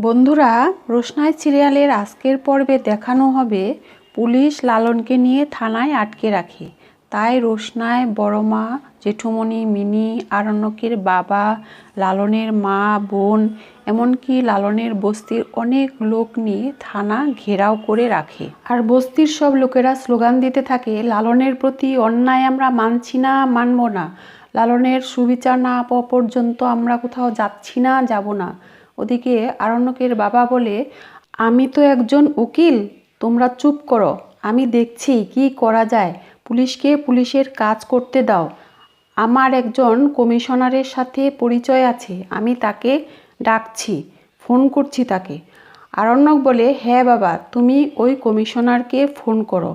বন্ধুরা, রোশনাই সিরিয়ালের আজকের পর্বে দেখানো হবে পুলিশ লালনকে নিয়ে থানায় আটকে রাখে। তাই রোশনায় বড় মা জেঠুমণি, মিনি, আরণ্যকের বাবা, লালনের মা, বোন, এমনকি লালনের বস্তির অনেক লোক নিয়ে থানা ঘেরাও করে রাখে। আর বস্তির সব লোকেরা স্লোগান দিতে থাকে, লালনের প্রতি অন্যায় আমরা মানছি না, মানব না। লালনের সুবিচার না পর্যন্ত আমরা কোথাও যাচ্ছি না, যাব না। ওদিকে আরণ্যকের বাবা বলে, আমি তো একজন উকিল, তোমরা চুপ করো, আমি দেখছি কি করা যায়। পুলিশকে পুলিশের কাজ করতে দাও। আমার একজন কমিশনারের সাথে পরিচয় আছে, আমি তাকে ডাকছি, ফোন করছি তাকে। আরণ্যক বলে হ্যাঁ বাবা, তুমি ওই কমিশনারকে ফোন করো।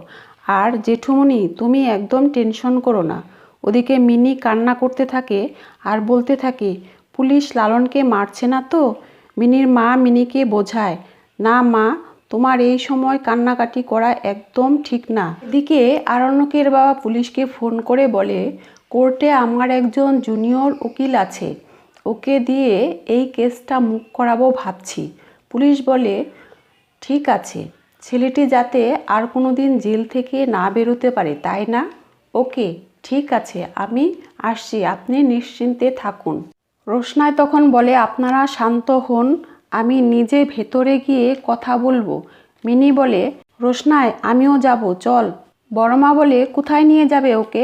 আর জেঠুমনি তুমি একদম টেনশন করো না। ওদিকে মিনি কান্না করতে থাকে আর বলতে থাকে, পুলিশ লালনকে মারছে না তো? মিনির মা মিনিকে বোঝায়, না মা, তোমার এই সময় কান্নাকাটি করা একদম ঠিক না। এদিকে আরণ্যকের বাবা পুলিশকে ফোন করে বলে, কোর্টে আমার একজন জুনিয়র উকিল আছে, ওকে দিয়ে এই কেসটা মুখ করাবো ভাবছি। পুলিশ বলে, ঠিক আছে, ছেলেটি যাতে আর কোনো দিন জেল থেকে না বেরোতে পারে, তাই না? ওকে, ঠিক আছে, আমি আসছি, আপনি নিশ্চিন্তে থাকুন। রোশনায় তখন বলে, আপনারা শান্ত হন, আমি নিজে ভেতরে গিয়ে কথা বলব। মিনি বলে রোশনায় আমিও যাব, চল। বড়মা বলে, কোথায় নিয়ে যাবে ওকে?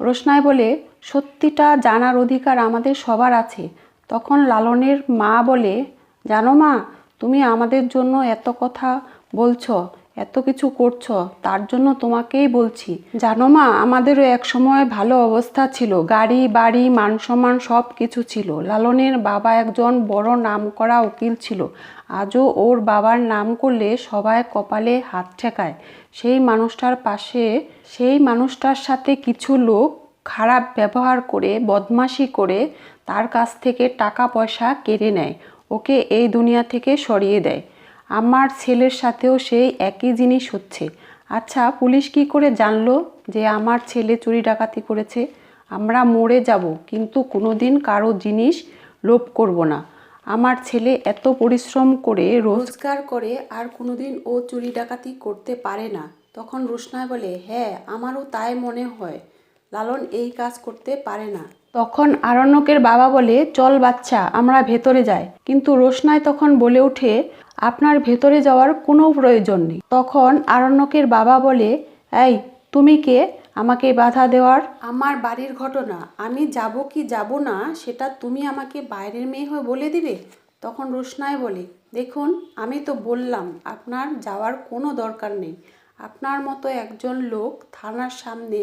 রোশনায় বলে, সত্যিটা জানার অধিকার আমাদের সবার আছে। তখন লালনের মা বলে, জানো মা, তুমি আমাদের জন্য এত কথা বলছো এত কিছু করছ, তার জন্য তোমাকেই বলছি। জানো মা, আমাদেরও এক সময় ভালো অবস্থা ছিল। গাড়ি, বাড়ি, মান সম্মান সব কিছু ছিল। লালনের বাবা একজন বড় নাম করা উকিল ছিল। আজও ওর বাবার নাম করলে সবাই কপালে হাত ঠেকায়। সেই মানুষটার পাশে, সেই মানুষটার সাথে কিছু লোক খারাপ ব্যবহার করে, বদমাশি করে তার কাছ থেকে টাকা পয়সা কেড়ে নেয়। ওকে এই দুনিয়া থেকে সরিয়ে দেয়। আমার ছেলের সাথেও সেই একই জিনিস হচ্ছে। আচ্ছা পুলিশ কি করে জানলো যে আমার ছেলে চুরি ডাকাতি করেছে? আমরা মরে যাব, কিন্তু কোনোদিন কারও জিনিস লোভ করব না। আমার ছেলে এত পরিশ্রম করে রোজগার করে আর কোনোদিন ও চুরি ডাকাতি করতে পারে না। তখন রোশনায় বলে হ্যাঁ আমারও তাই মনে হয়। লালন এই কাজ করতে পারে না। তখন আরণ্যকের বাবা বলে, চল বাচ্চা, আমরা ভেতরে যাই। কিন্তু রোশনায় তখন বলে ওঠে, আপনার ভেতরে যাওয়ার কোনো প্রয়োজন নেই। তখন আরণ্যকের বাবা বলে, এই, তুমি কে? আমাকে বাধা দেওয়ার? আমার বাড়ির ঘটনা, আমি যাব কি যাব না, সেটা তুমি আমাকে বাইরের মেয়ে হয়ে বলে দিবে? তখন রোশনায় বলে, দেখুন, আমি তো বললাম, আপনার যাওয়ার কোনো দরকার নেই। আপনার মতো একজন লোক থানার সামনে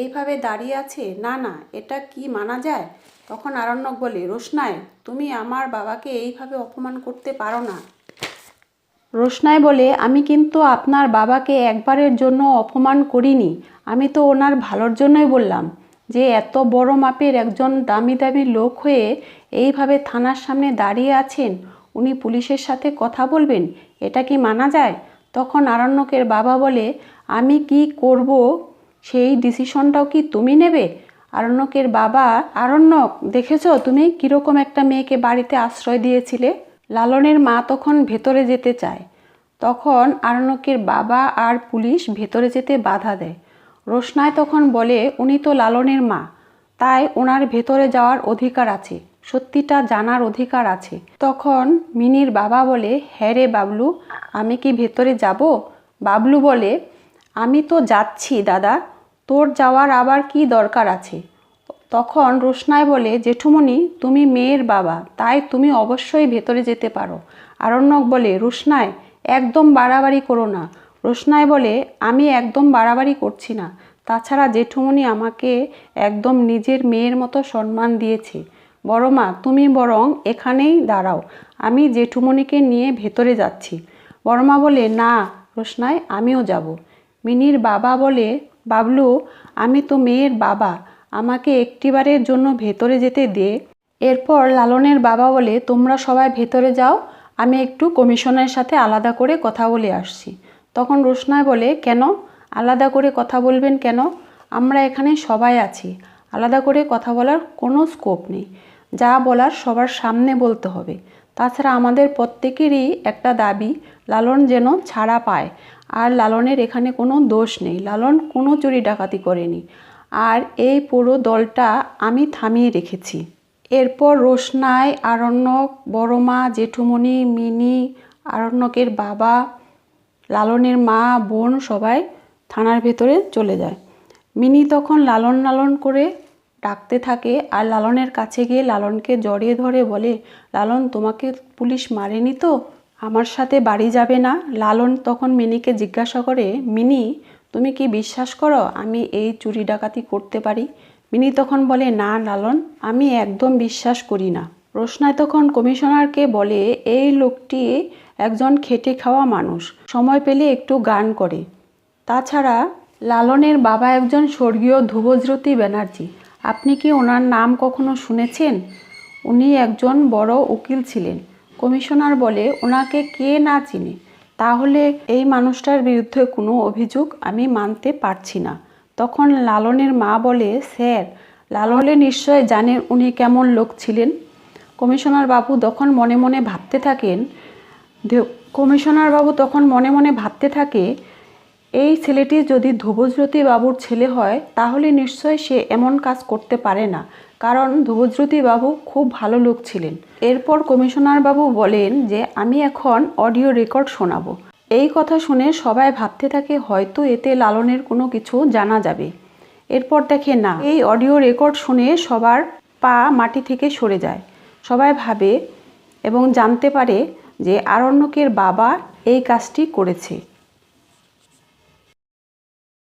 এইভাবে দাঁড়িয়ে আছে? না না, এটা কি মানা যায়? তখন আরণ্যক বলে রোশনায় তুমি আমার বাবাকে এইভাবে অপমান করতে পারো না। রোশনায় বলে, আমি কিন্তু আপনার বাবাকে একবারের জন্য অপমান করিনি। আমি তো ওনার ভালোর জন্যই বললাম যে, এত বড় মাপের একজন দামি দামি লোক হয়ে এইভাবে থানার সামনে দাঁড়িয়ে আছেন। উনি পুলিশের সাথে কথা বলবেন? এটা কি মানা যায়? তখন আরণ্যকের বাবা বলে, আমি কি করব? সেই ডিসিশনটাও কি তুমি নেবে? আরণ্যকের বাবা আরণ্যক দেখেছ তুমি কীরকম একটা মেয়েকে বাড়িতে আশ্রয় দিয়েছিলে? লালনের মা তখন ভেতরে যেতে চায়। তখন আরণ্যকের বাবা আর পুলিশ ভেতরে যেতে বাধা দেয়। রোশনায় তখন বলে, উনি তো লালনের মা, তাই ওনার ভেতরে যাওয়ার অধিকার আছে। সত্যিটা জানার অধিকার আছে। তখন মিনির বাবা বলে হ্যাঁ রে বাবলু, আমি কি ভেতরে যাব? বাবলু বলে, আমি তো যাচ্ছি দাদা, তোর যাওয়ার আবার কি দরকার আছে? তখন রোশনায় বলে, জেঠুমণি, তুমি মেয়ের বাবা, তাই তুমি অবশ্যই ভেতরে যেতে পারো। আরণ্যক বলে রোশনায় একদম বাড়াবাড়ি করো না। রোশনায় বলে, আমি একদম বাড়াবাড়ি করছি না। তাছাড়া জেঠুমণি আমাকে একদম নিজের মেয়ের মতো সম্মান দিয়েছে। বড় মা, তুমি বরং এখানেই দাঁড়াও। আমি জেঠুমণিকে নিয়ে ভেতরে যাচ্ছি। বড় মা বলে, না রোশনায় আমিও যাব। মিনির বাবা বলে, বাবলু, আমি তো মেয়ের বাবা, আমাকে একটিবারের জন্য ভেতরে যেতে দে। এরপর লালনের বাবা বলে, তোমরা সবাই ভেতরে যাও, আমি একটু কমিশনের সাথে আলাদা করে কথা বলে আসছি। তখন রোশনায় বলে, কেন? আলাদা করে কথা বলবেন কেন? আমরা এখানে সবাই আছি, আলাদা করে কথা বলার কোনো স্কোপ নেই। যা বলার সবার সামনে বলতে হবে। তাছাড়া আমাদের প্রত্যেকেরই একটা দাবি, লালন যেন ছাড়া পায়। আর লালনের এখানে কোনো দোষ নেই। লালন কোনো চুরি ডাকাতি করেনি। আর এই পুরো দলটা আমি থামিয়ে রেখেছি। এরপর রোশনাই, আরণ্যক, বড়মা, জেঠুমণি, মিনি, আরণ্যকের বাবা, লালনের মা, বোন সবাই থানার ভেতরে চলে যায়। মিনি তখন লালন লালন করে ডাকতে থাকে আর লালনের কাছে গিয়ে লালনকে জড়িয়ে ধরে বলে, লালন, তোমাকে পুলিশ মারেনি তো? আমার সাথে বাড়ি যাবে না? লালন তখন মিনিকে জিজ্ঞাসা করে, মিনি, তুমি কি বিশ্বাস করো আমি এই চুরি ডাকাতি করতে পারি? মিনি তখন বলে, না লালন, আমি একদম বিশ্বাস করি না। রোশনাই তখন কমিশনারকে বলে, এই লোকটি একজন খেটে খাওয়া মানুষ, সময় পেলে একটু গান করে। তাছাড়া লালনের বাবা একজন স্বর্গীয় ধ্রুবজ্যোতি ব্যানার্জি। আপনি কি ওনার নাম কখনো শুনেছেন? উনি একজন বড় উকিল ছিলেন। কমিশনার বলে ওনাকে কে না চিনে? তাহলে এই মানুষটার বিরুদ্ধে কোনো অভিযোগ আমি মানতে পারছি না। তখন লালনের মা বলে, স্যার, লালনে নিশ্চয় জানেন উনি কেমন লোক ছিলেন? কমিশনার বাবু তখন মনে মনে ভাবতে থাকেন। কমিশনার বাবু তখন মনে মনে ভাবতে থাকে এই ছেলেটি যদি ধ্রুবজ্যোতি বাবুর ছেলে হয়, তাহলে নিশ্চয় সে এমন কাজ করতে পারে না। কারণ ধ্রুবজ্যোতি বাবু খুব ভালো লোক ছিলেন। এরপর কমিশনার বাবু বলেন যে, আমি এখন অডিও রেকর্ড শোনাবো। এই কথা শুনে সবাই ভাবতে থাকে, হয়তো এতে লালনের কোনো কিছু জানা যাবে। এরপর দেখে, না, এই অডিও রেকর্ড শুনে সবার পা মাটি থেকে সরে যায়। সবাই ভাবে এবং জানতে পারে যে, আরণ্যকের বাবা এই কাজটি করেছে।